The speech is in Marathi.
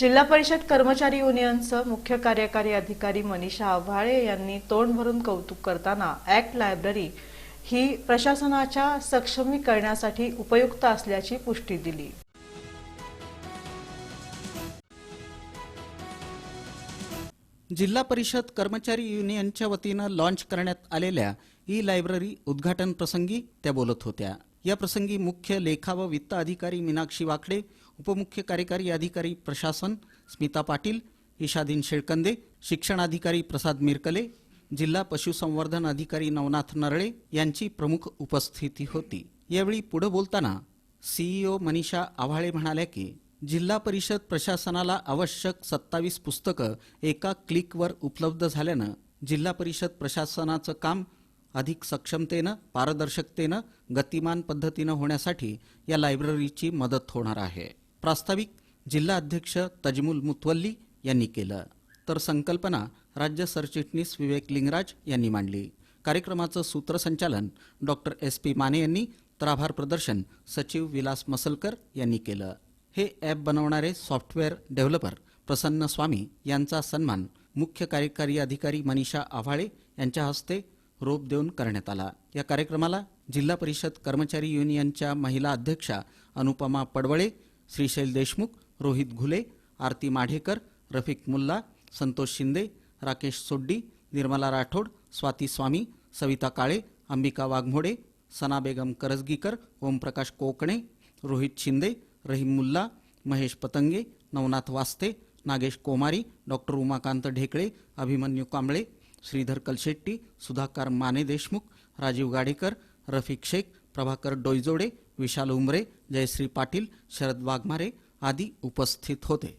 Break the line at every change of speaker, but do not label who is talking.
जिल्हा परिषद कर्मचारी युनियनचं मुख्य कार्यकारी अधिकारी मनीषा आव्हाळे यांनी तोंड भरून कौतुक करताना ऍक्ट लायब्ररी ही प्रशासनाच्या सक्षमीकरणासाठी उपयुक्त असल्याची पुष्टी दिली.
जिल्हा परिषद कर्मचारी युनियनच्या वतीनं लॉन्च करण्यात आलेल्या ई लायब्ररी उद्घाटन प्रसंगी त्या बोलत होत्या. या प्रसंगी मुख्य लेखा व वित्त अधिकारी मीनाक्षी वाकडे उपमुख्य कार्यकारी अधिकारी प्रशासन स्मिता पाटील ईशादीन शेळकंदे शिक्षणाधिकारी प्रसाद मिरकले जिल्हा पशुसंवर्धन अधिकारी नवनाथ नरळे यांची प्रमुख उपस्थिती होती. यावेळी पुढे बोलताना सीईओ मनीषा आव्हाळे म्हणाल्या की जिल्हा परिषद प्रशासनाला आवश्यक सत्तावीस पुस्तकं एका क्लिकवर उपलब्ध झाल्यानं जिल्हा परिषद प्रशासनाचं काम अधिक सक्षमतेनं पारदर्शकतेनं गतिमान पद्धतीनं होण्यासाठी या लायब्ररीची मदत होणार आहे. प्रास्ताविक जिल्हा अध्यक्ष तजमुल मुतवल्ली यांनी केलं. तर संकल्पना राज्य सरचिटणीस विवेक लिंगराज यांनी मांडली. कार्यक्रमाचं सूत्रसंचालन डॉक्टर एस पी माने यांनी तर आभार प्रदर्शन सचिव विलास मसलकर यांनी केलं. हे ॲप बनवणारे सॉफ्टवेअर डेव्हलपर प्रसन्न स्वामी यांचा सन्मान मुख्य कार्यकारी अधिकारी मनीषा आव्हाळे यांच्या हस्ते रोप देऊन करण्यात आला. या कार्यक्रमाला जिल्हा परिषद कर्मचारी युनियनच्या महिला अध्यक्षा अनुपमा पडवळे श्रीशैल देशमुख रोहित घुले आरती माढेकर रफिक मुल्ला संतोष शिंदे राकेश सोड्डी निर्मला राठोड स्वाती स्वामी सविता काळे अंबिका वाघमोडे सना बेगम करजगीकर ओमप्रकाश कोकणे रोहित शिंदे रहीम मुल्ला महेश पतंगे नवनाथ वास्ते नागेश कोमारी डॉक्टर उमाकांत ढेकळे अभिमन्यू कांबळे श्रीधर कलशेट्टी सुधाकर माने देशमुख राजीव गाडेकर रफिक शेख प्रभाकर डोईजोडे विशाल उमरे जयश्री पाटील शरद वाघमारे आदी उपस्थित होते.